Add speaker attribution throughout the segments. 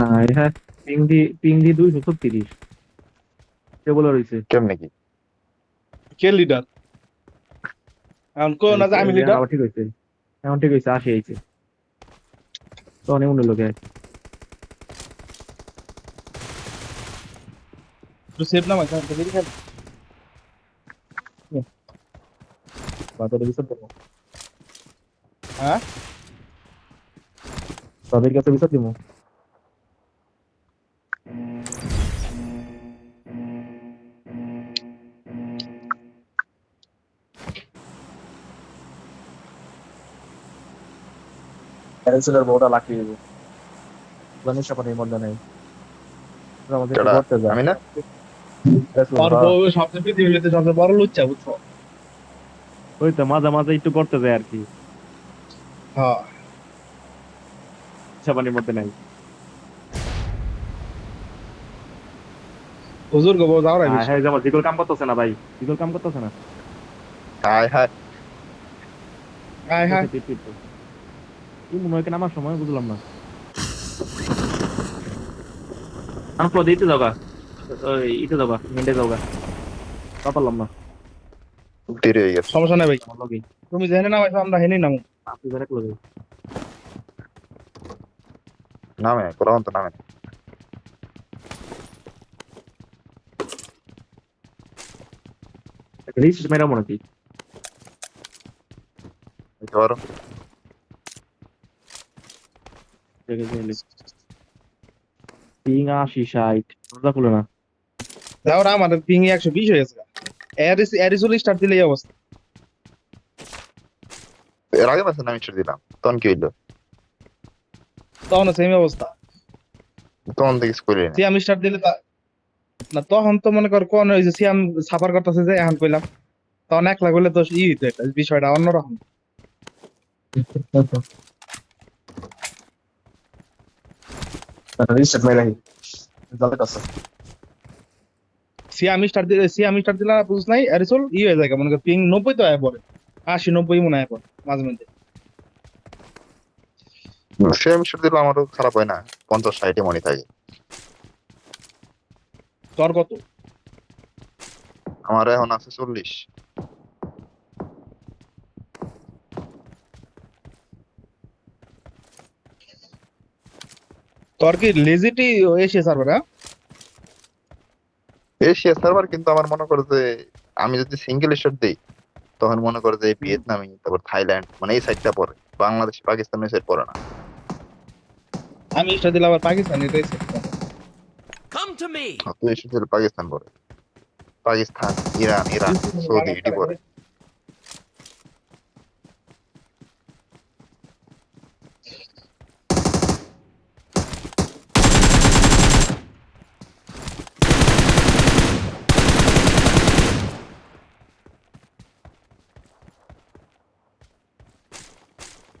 Speaker 1: না হ্যাঁ পিং দি পিং দি দুইশো ছত্রিশ। কে বলে রয়েছে
Speaker 2: কেমনে কি?
Speaker 3: কে লিডার এখন কো না আমি লিডার
Speaker 1: ঠিক এখন ঠিক হয়েছে আসি আইছে। তো অনেক মনে লোকে
Speaker 3: তো সেভ না মাইকা তো দেখি খালি
Speaker 1: দেবো।
Speaker 3: হ্যাঁ?
Speaker 1: তাদের কাছে বিচার দিব। ক্যারেন্সিলের বউটা দেবো। জানিস আপনি মধ্যে নেই। আমাদের করতে যা।
Speaker 2: আমি না?
Speaker 3: আর বউ সবচেয়ে পৃথিবীতে সবচেয়ে বড় লুচ্চা বুঝছ?
Speaker 1: ওই তো মাঝে মাঝে একটু করতে যায় আর কি।
Speaker 3: হ্যাঁ।
Speaker 1: সাবানির মধ্যে নাই।
Speaker 3: হুজুর গো বউ যাও
Speaker 1: হ্যাঁ জিগল কাম করতেছে না ভাই? জিগল কাম করতেছে না?
Speaker 2: হাই হাই
Speaker 3: হাই হাই
Speaker 1: পিট, পিট, পিট। কি মনে হয় কেন আমার সময় বুঝলাম না। আমি পদে ইতে যাওগা ইতে যাওগা মেন্ডে যাওগা তা পারলাম না।
Speaker 2: দেরি হয়ে গেছে।
Speaker 3: সমস্যা নাই ভাই।
Speaker 1: আমার
Speaker 3: তুমি জেনে নাও আমরা হেনে নামু।
Speaker 1: আপনি লগে
Speaker 2: নামে নামে।
Speaker 1: রিস মেরা মনে কি পিং না
Speaker 3: পিং একশো বিশ হয়ে গেছে স্টার্ট দিলে এই অবস্থা
Speaker 2: এর আগে ছেড়ে দিলাম তখন কি হইল
Speaker 3: তখন সেম অবস্থা
Speaker 2: তখন থেকে নি
Speaker 3: সিয়াম স্টার্ট দিলে না তখন তো মনে কর কোন হয়েছে সিয়াম সাফার করতেছে যে এখন কইলাম তখন এক লাখ হলে তো ই হইতো বিষয়টা অন্যরকম সিয়াম দিলে সিয়াম দিলে বুঝ নাই ই হয়ে যায় মনে কর পিং নব্বই তো আয় পড়ে আশি নব্বই মনে হয় পড়ে মাঝে মধ্যে
Speaker 2: সে আমি ছেড়ে দিলাম আমারও খারাপ হয় না পঞ্চাশ ষাটে মনে থাকে
Speaker 3: তোর কত
Speaker 2: আমার এখন আছে চল্লিশ
Speaker 3: তোর লেজিটি এসে সার্ভার হ্যাঁ?
Speaker 2: এশিয়া সার্ভার কিন্তু আমার মনে করে যে আমি যদি সিঙ্গেল স্টার দিই তখন মনে করে যে ভিয়েতনামি তারপর থাইল্যান্ড মানে এই সাইডটা পড়ে বাংলাদেশ পাকিস্তান এই সাইড পড়ে না।
Speaker 3: আমি আবার পাকিস্তানি.
Speaker 2: আর তুই পাকিস্তান পড়ে পাকিস্তান ইরান ইরান সৌদি এটি পড়ে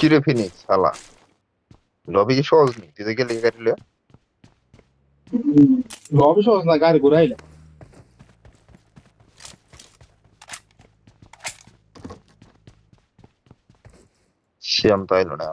Speaker 2: কিরে ফিনিক্স শালা? লবি কি সহজ নেই তুই তো গেলে গাড়ি লইয়া?
Speaker 3: লবি সহজ না গাড়ি ঘুরাইলে
Speaker 2: শ্যাম তো আইলো না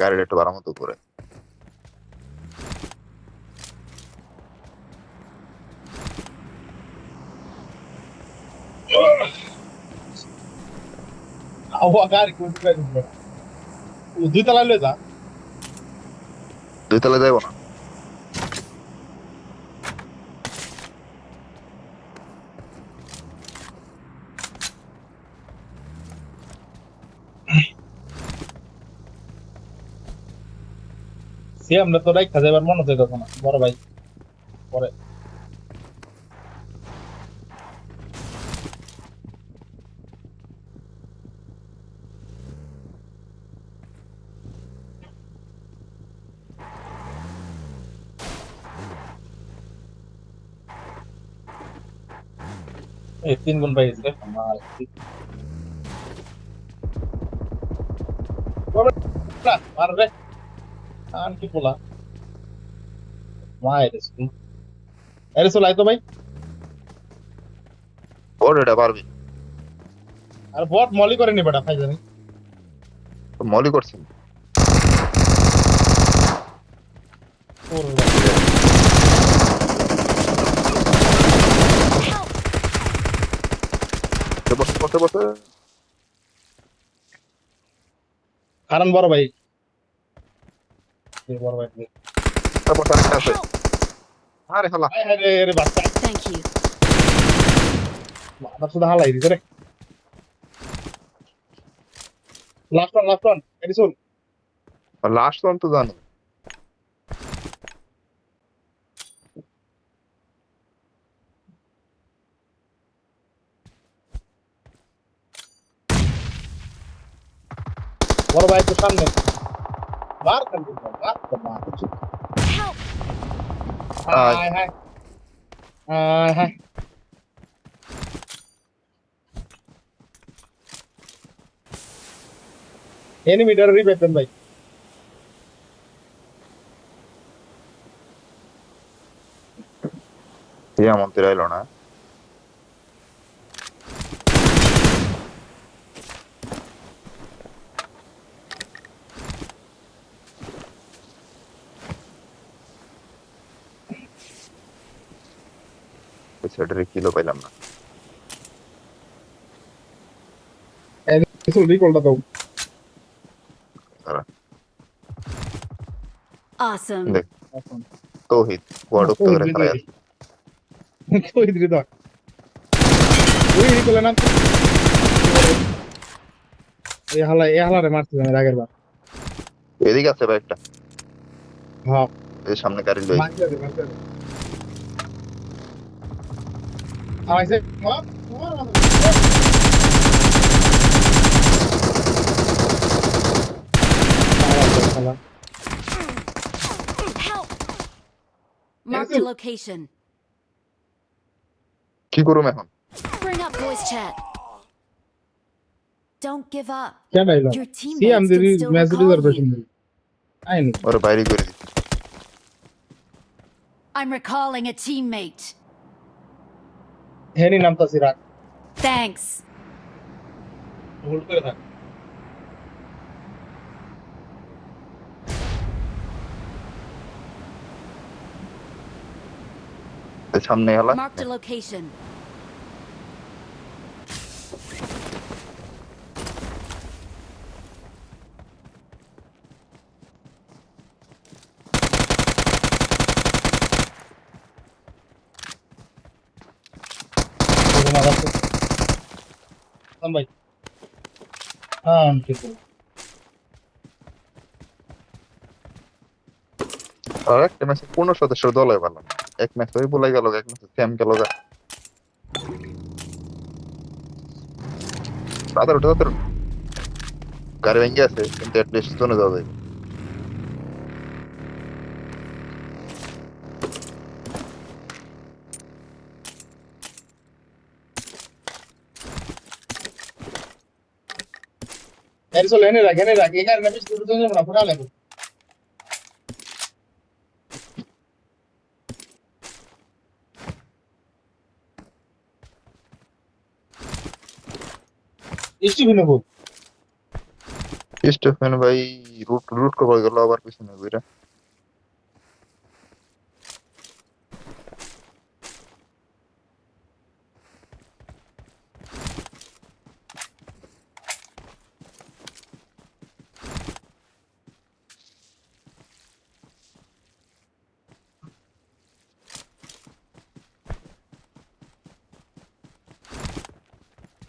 Speaker 2: গাড়িটা একটু বারামতো করে
Speaker 3: আবহাওয়া গাড়ি কোথায় যাবে? ও দুই তলা লয়ে যা।
Speaker 2: দুই তলা যাইবো না
Speaker 3: সে আমরা তো রাইখা যাবার মনে হচ্ছে তখন বড় ভাই। পরে तीन गुण भाई इसके। मार बे आन की पुला। मार इसको अरे सो लाई तो भाई।
Speaker 2: और डा मार
Speaker 3: भी। अरे बहुत मौली करे नहीं बड़ा भाई
Speaker 2: जाने। तो मौली
Speaker 3: कर
Speaker 4: सी और
Speaker 2: বসে বসে বসে
Speaker 3: কারণ বড় ভাই। এই বড় ভাই
Speaker 2: বসে আরেকটা আছে
Speaker 4: Help!
Speaker 2: আরে হালা।
Speaker 3: আয় রে রে বাচ্চা।
Speaker 4: Thank you.
Speaker 3: মাথা শুধু হালাই দিছে রে। লাস্ট ওয়ান লাস্ট ওয়ান এটি
Speaker 2: লাস্ট ওয়ান তো জানি।
Speaker 3: বড় ভাই তো সামনে মার কান মার তো মার
Speaker 4: Help!
Speaker 3: হায় হায় হায় হায় এনিমিটার রিবেপেন ভাই
Speaker 2: এমন তীর না কিলো পাইলাম না।
Speaker 3: রিকলটা দাও।
Speaker 4: Awesome.
Speaker 2: দেখ তৌহিদ ওয়ার্ড অফ করে খেলা আছে।
Speaker 3: তো দাও ওই রিকলে না এই হালা এই হালারে মারতে জানি আগের বার।
Speaker 2: এদিকে আছে ভাই একটা
Speaker 3: হ্যাঁ।
Speaker 2: এই সামনে গাড়ি লই
Speaker 3: মারতে দে মারতে দে আমাইছে মার মার মার
Speaker 4: Help! Marked a location.
Speaker 2: কি করুম এখন
Speaker 4: Bring up voice chat. Don't give up.
Speaker 3: কেন আইলাম
Speaker 4: Your
Speaker 3: সি
Speaker 4: teammates
Speaker 3: আমি
Speaker 4: can
Speaker 3: দিদি
Speaker 4: still
Speaker 3: match
Speaker 4: recall
Speaker 3: reservation
Speaker 4: you.
Speaker 3: দিই আইনি
Speaker 2: ওরা বাইরে করে দিচ্ছে
Speaker 4: I'm recalling a teammate.
Speaker 3: হেনি নামতাছি রাখ
Speaker 4: Thanks.
Speaker 3: হোল্ড করে থাক
Speaker 2: এই সামনে হলা
Speaker 4: Marked a location.
Speaker 3: থাম ভাই। হ্যাঁ
Speaker 2: আর একটা ম্যাচে পূর্ণ সদস্য দলে ভালো। এক ম্যাচ ওই বলাই গেল, এক ম্যাচ স্যাম গেল গা। তাদের ওটা তাদের গাড়ি ভেঙে আছে কিন্তু অ্যাটলিস্ট জোনে যাওয়া যায়।
Speaker 3: এর চলে এনে রাখ এনে রাখ এখানে না বেশি দূর যাবো না পুরা লাগবে স্টিফেন হোক
Speaker 2: স্টিফেন ভাই রুট রুট কভার গেল আবার পিছনে ঘুরে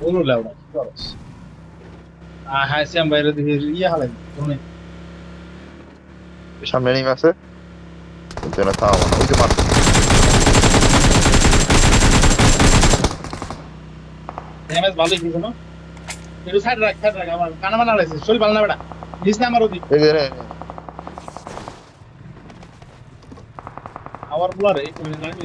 Speaker 3: বলো লেওড়া কি করস আ হ্যাঁ শ্যাম বাইরে দিকে ইয়ে হালাই শুনে
Speaker 2: সামনে নেমে আছে যেন থামা ওই যে মার
Speaker 3: ড্যামেজ ভালোই কিছু না একটু সাইড রাখ সাইড রাখ আমার কানা মানা লাগছে শরীর ভালো না বেটা নিস না আমার ওদিক
Speaker 2: এই রে,
Speaker 3: আবার বলা রে একটু লাগবে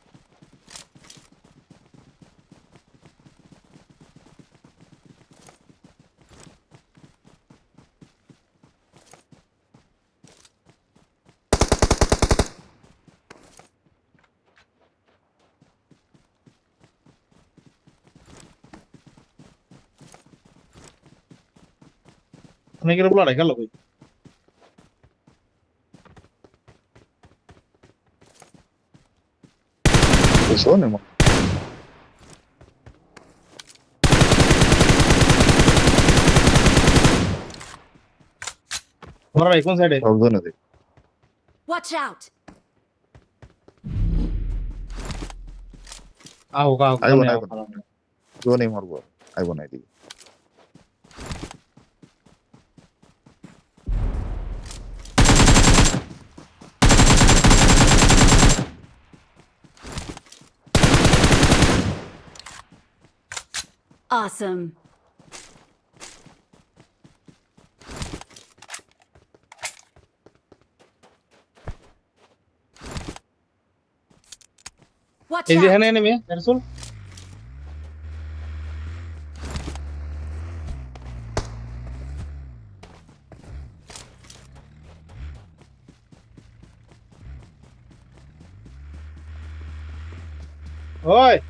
Speaker 3: অনেকের বলা রেখে লোক
Speaker 2: শোনে মন
Speaker 3: বড় ভাই কোন সাইডে
Speaker 2: সব জনে দে
Speaker 4: Watch out!
Speaker 3: আহো আহো
Speaker 2: আইবো না,
Speaker 3: আহো,
Speaker 2: আইবো না।
Speaker 3: সামনে।
Speaker 2: জোনেই মারবো আইব না এদিকে
Speaker 4: Awesome. Watch
Speaker 3: Is
Speaker 4: out.
Speaker 3: there an enemy? That's all. Oi!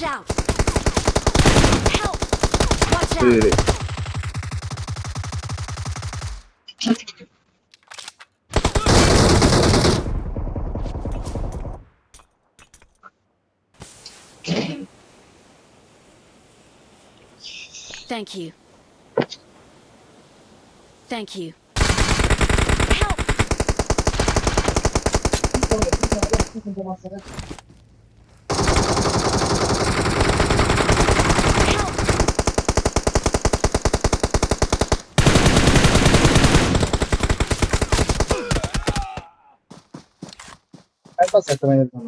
Speaker 4: Watch out! Help! Watch out! Thank you. Thank you. Help! vai
Speaker 3: passar também. Né?